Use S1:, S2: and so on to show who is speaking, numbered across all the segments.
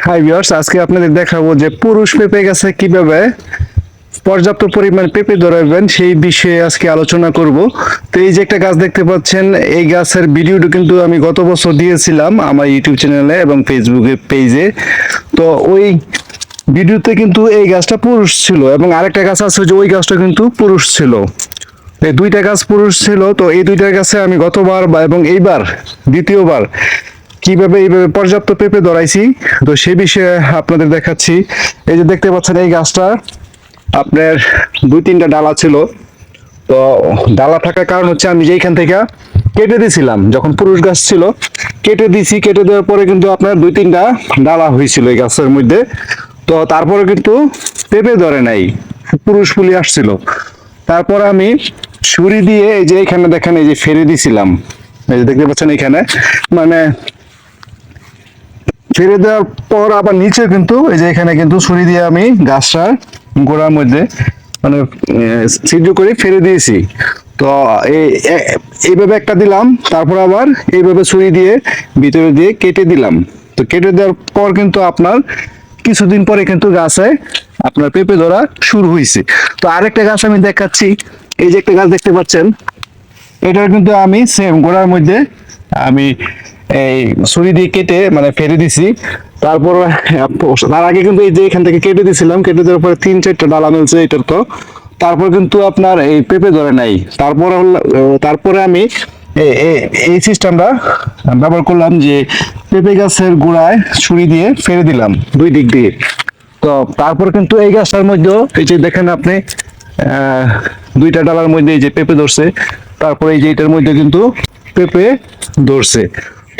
S1: Hi viewers আজকে আপনাদের দেখাবো যে পুরুষ পেঁপে গাছে কীভাবে পর্যাপ্ত পরিমাণ পেঁপে ধরাবেন সেই বিষয়ে আজকে আলোচনা করব। তো এই যে একটা গাছ দেখতে পাচ্ছেন, এই গাছের ভিডিওটা কিন্তু আমি গত বছর দিয়েছিলাম আমার ইউটিউব চ্যানেলে এবং ফেসবুকে পেজে। তো ওই ভিডিওতে কিন্তু এই গাছটা পুরুষ ছিল এবং আরেকটা গাছ আছে যে ওই গাছটা কিন্তু পুরুষ ছিল। এই দুইটা গাছ পুরুষ ছিল, তো এই দুইটা গাছে আমি গতবার বা- এবং এইবার, দ্বিতীয়বার কীভাবে এইভাবে পর্যাপ্ত পেঁপে ধরাইছি? তো সে বিষয়ে আপনাদের দেখাচ্ছি। এই যে দেখতে পাচ্ছেন এই গাছটা, আপনার দুই তিনটা ডালা ছিল। তো ডালা থাকার কারণ হচ্ছে আমি যেইখান থেকে কেটে দিয়েছিলাম যখন পুরুষ গাছ ছিল, কেটে দিয়েছি কেটে দেওয়ার পরে কিন্তু আপনার দুই তিনটা ডালা হয়েছিল এই গাছের মধ্যে। তো তারপরে কিন্তু পেঁপে ধরে নাই, পুরুষ ফুলি আসছিল। তারপর আমি ছুরি দিয়ে এই যে এখানে দেখেন, এই যে ফেরে দিছিলাম। এই যে দেখতে পাচ্ছেন এখানে মানে ছেড়ে দেওয়ার পর আবার নিচে কিন্তু এই যে এখানে কিন্তু ছুরি দিয়ে আমি গাছটার গোড়ার মধ্যে মানে ছিদ্র করে ফেলে দিয়েছি। তো এই- এইভাবে একটা দিলাম, তারপর আবার এইভাবে ছুরি দিয়ে ভিতরে দিয়ে কেটে দিলাম। তো কেটে দেওয়ার পর কিন্তু আপনার কিছুদিন পরে কিন্তু গাছে আপনার পেঁপে ধরা শুরু হয়েছে। তো আরেকটা গাছ আমি দেখাচ্ছি। এই যে একটা গাছ দেখতে পাচ্ছেন, এটার কিন্তু আমি সেম গোড়ার মধ্যে আমি এই ছুরি দিয়ে কেটে মানে ফেলে দিছি। তারপর, তার আগে কিন্তু এই যে এখান থেকে কেটে দিছিলাম, কেটে দেওয়ার পরে তিন চারটা ডালা মিলছে এটার তো। তারপর কিন্তু আপনার এই পেঁপে ধরে নাই। তারপর, তারপরে আমি এই সিস্টেমটা ব্যবহার করলাম যে পেঁপে গাছের গোড়ায় ছুরি দিয়ে ফেলে দিলাম দুই দিক দিয়ে। তো তারপর কিন্তু এই গাছটার মধ্যেও, এই যে দেখেন আপনি দুইটা ডালার মধ্যে এই যে পেঁপে ধরছে, তারপরে এই যে এটার মধ্যে কিন্তু পেঁপে ধরছে।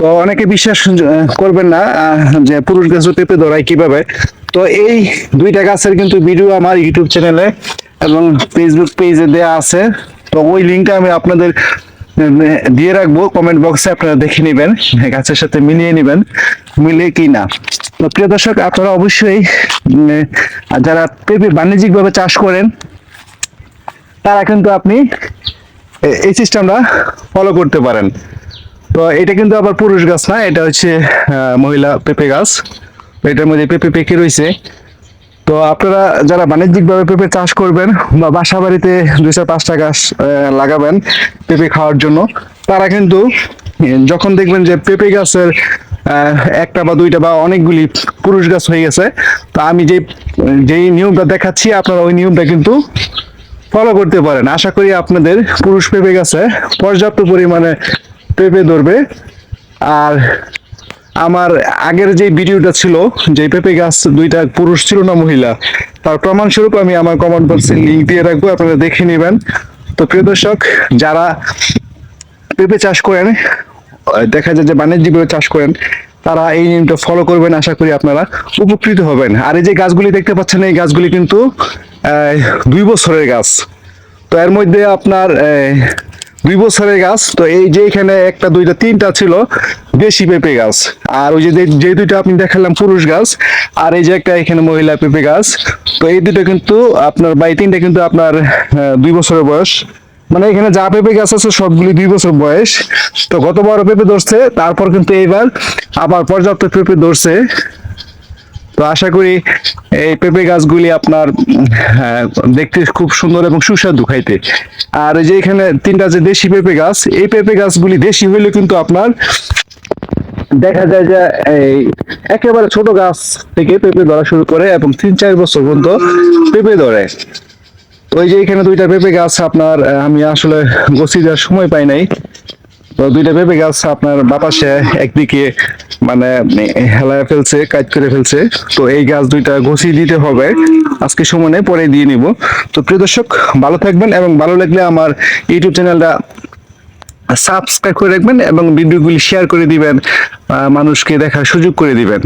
S1: তো অনেকে বিশ্বাস করবেন না যে পুরুষ গাছে পেঁপে ধরায় কীভাবে। তো এই দুইটা গাছের কিন্তু ভিডিও আমার ইউটিউব চ্যানেলে এবং ফেসবুক পেজে দেওয়া আছে। তো ওই লিঙ্কটা আমি আপনাদের দিয়ে রাখব। কমেন্ট বক্সে আপনারা দেখে নেবেন গাছের সাথে মিলিয়ে নেবেন, মিলে কি না। তো প্রিয় দর্শক, আপনারা অবশ্যই যারা পেঁপে বাণিজ্যিকভাবে চাষ করেন, তারা কিন্তু আপনি এই সিস্টেমটা ফলো করতে পারেন। তো এটা কিন্তু আবার পুরুষ গাছ না? এটা হচ্ছে মহিলা পেঁপে গাছ। এটার মধ্যে পেঁপে পেকে রয়েছে। তো আপনারা যারা বাণিজ্যিকভাবে পেঁপে চাষ করবেন বা বাসা বাড়িতে দুই চার পাঁচটা গাছ লাগাবেন পেঁপে খাওয়ার জন্য, তারা কিন্তু যখন দেখবেন যে পেঁপে গাছের একটা বা দুইটা বা অনেকগুলি পুরুষ গাছ হয়ে গেছে, তো আমি যে, যেই নিয়মটা দেখাচ্ছি, আপনারা ওই নিয়মটা কিন্তু ফলো করতে পারেন। আশা করি আপনাদের পুরুষ পেঁপে গাছে পর্যাপ্ত পরিমাণে পেঁপে ধরবে। আর আমার আগের যে ভিডিওটা ছিল, যে পেঁপে গাছ দুইটা পুরুষ ছিল না মহিলা, তার প্রমাণস্বরূপ আমি আমার কমেন্ট বক্সে লিঙ্ক দিয়ে রাখব, আপনারা দেখে নেবেন। তো প্রিয় দর্শক, যারা পেঁপে চাষ করেন, দেখা যায় যে বাণিজ্যিকভাবে চাষ করেন, তারা এই নিয়মটা ফলো করবেন, আশা করি আপনারা উপকৃত হবেন। আর এই যে গাছগুলি দেখতে পাচ্ছেন, এই গাছগুলি কিন্তু দুই বছরের গাছ। তো এর মধ্যে আপনার দুই বছরের গাছ। তো এই যে এখানে একটা, দুইটা, তিনটা ছিল দেশি পেঁপে গাছ। আর ওই যে যে- দুইটা আপনি দেখালাম পুরুষ গাছ, আর এই যে একটা এখানে মহিলা পেঁপে গাছ। তো এই দুটো কিন্তু আপনার বা এই তিনটা কিন্তু আপনার দুই বছরের বয়স। মানে এখানে যা পেঁপে গাছ আছে সবগুলি দুই বছর বয়স। তো গতবার পেঁপে ধরছে, তারপর কিন্তু এইবার আবার পর্যাপ্ত পেঁপে ধরছে। তো আশা করি এই পেঁপে গাছগুলি আপনার হ্যাঁ, দেখতে খুব সুন্দর এবং সুস্বাদু খাইতে। আর যে এখানে তিনটা যে দেশি পেঁপে গাছ এই পেঁপে গাছগুলি দেশি হইলে কিন্তু আপনার দেখা যায় যে এই একেবারে ছোট গাছ থেকে পেঁপে ধরা শুরু করে এবং তিন চার বছর পর্যন্ত পেঁপে ধরে। ওই যে এখানে দুইটা পেঁপে গাছ আপনার আমি আসলে গছি দেওয়ার সময় পাই নাই। তো দুইটা পেঁপে গাছ আপনার বাতাসে একদিকে মানে হেলায় ফেলছে, কাজ করে ফেলছে। তো এই গাছ দুইটা ঘষিয়ে দিতে হবে। আজকে সময় নেই পরে দিয়ে নিব। তো প্রিয় দর্শক, ভালো থাকবেন এবং ভালো লাগলে আমার ইউটিউব চ্যানেলটা সাবস্ক্রাইব করে রাখবেন এবং ভিডিওগুলি শেয়ার করে দিবেন মানুষকে দেখার সুযোগ করে দিবেন।